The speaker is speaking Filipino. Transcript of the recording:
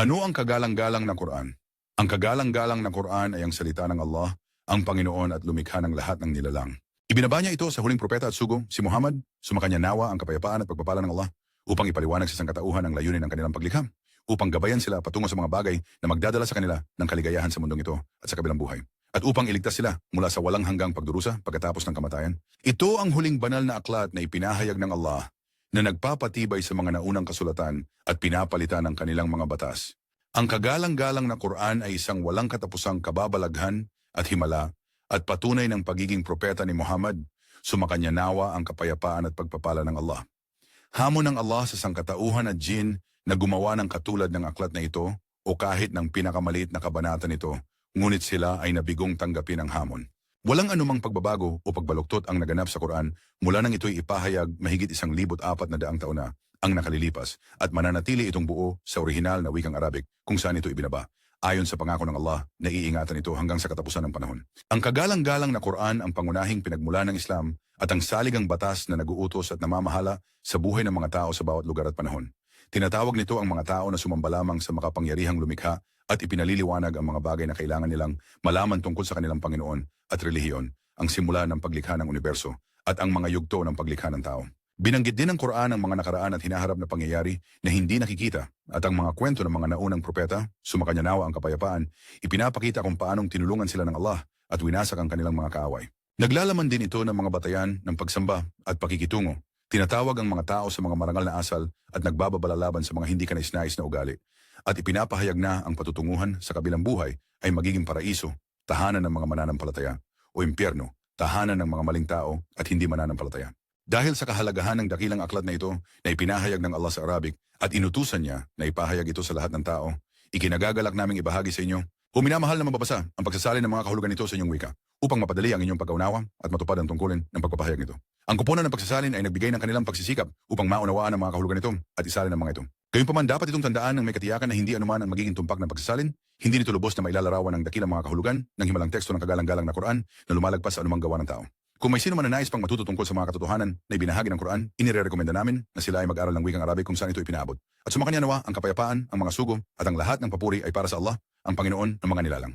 Ano ang kagalang-galang na Quran? Ang kagalang-galang na Quran ay ang salita ng Allah, ang Panginoon at lumikha ng lahat ng nilalang. Ibinaba niya ito sa huling propeta at sugo, si Muhammad, sumakanya nawa ang kapayapaan at pagpapala ng Allah upang ipaliwanag sa sangkatauhan ang layunin ng kanilang paglikham, upang gabayan sila patungo sa mga bagay na magdadala sa kanila ng kaligayahan sa mundong ito at sa kabilang buhay, at upang iligtas sila mula sa walang hanggang pagdurusa pagkatapos ng kamatayan. Ito ang huling banal na aklat na ipinahayag ng Allah na nagpapatibay sa mga naunang kasulatan at pinapalitan ng kanilang mga batas. Ang kagalang-galang na Quran ay isang walang katapusang kababalaghan at himala at patunay ng pagiging propeta ni Muhammad, sumakanya nawa ang kapayapaan at pagpapala ng Allah. Hamon ng Allah sa sangkatauhan at jin na gumawa ng katulad ng aklat na ito o kahit ng pinakamaliit na kabanata nito, ngunit sila ay nabigong tanggapin ang hamon. Walang anumang pagbabago o pagbaluktot ang naganap sa Quran mula nang ito'y ipahayag mahigit isang libot apat na daang taon na ang nakalilipas at mananatili itong buo sa orihinal na wikang Arabic kung saan ito ibinaba. Ayon sa pangako ng Allah, naiingatan ito hanggang sa katapusan ng panahon. Ang kagalang-galang na Quran ang pangunahing pinagmula ng Islam at ang saligang batas na naguutos at namamahala sa buhay ng mga tao sa bawat lugar at panahon. Tinatawag nito ang mga tao na sumamba lamang sa makapangyarihang lumikha at ipinaliliwanag ang mga bagay na kailangan nilang malaman tungkol sa kanilang Panginoon at relihiyon, ang simula ng paglikha ng universo at ang mga yugto ng paglikha ng tao. Binanggit din ng Quran ang mga nakaraan at hinaharap na pangyayari na hindi nakikita at ang mga kwento ng mga naunang propeta, sumakanya nawa ang kapayapaan, ipinapakita kung paanong tinulungan sila ng Allah at winasak ang kanilang mga kaaway. Naglalaman din ito ng mga batayan ng pagsamba at pakikitungo. Tinatawag ang mga tao sa mga marangal na asal at nagbababalalaban sa mga hindi kanais-nais na ugali. At ipinapahayag na ang patutunguhan sa kabilang buhay ay magiging paraiso, tahanan ng mga mananampalataya, o impyerno, tahanan ng mga maling tao at hindi mananampalataya. Dahil sa kahalagahan ng dakilang aklat na ito na ipinahayag ng Allah sa Arabic at inutusan niya na ipahayag ito sa lahat ng tao, ikinagagalak naming ibahagi sa inyo, huminamahal na mababasa ang pagsasali ng mga kahulugan nito sa inyong wika upang mapadali ang inyong pagkaunawa at matupad ang tungkulin ng pagpapahayag nito. Ang kupunan ng pagsasalin ay nagbigay ng kanilang pagsisikap upang maunawaan ang mga kahulugan nito at isalin ang mga ito. Gayunpaman dapat itong tandaan ng may katiyakan na hindi anuman ang magiging tumpak ng pagsasalin, hindi nito lubos na mailalarawan ng dakilang mga kahulugan ng himalang teksto ng kagalang-galang na Quran na lumalagpas sa anumang gawa ng tao. Kung may sino man na nais pang matuto tungkol sa mga katotohanan na ibinahagi ng Quran, inirerekomenda namin na sila ay mag-aral ng wikang Arabic kung saan ito ipinaabot. At sumakanya nawa ang kapayapaan, ang mga sugo, at ang lahat ng papuri ay para sa Allah, ang Panginoon ng mga nilalang.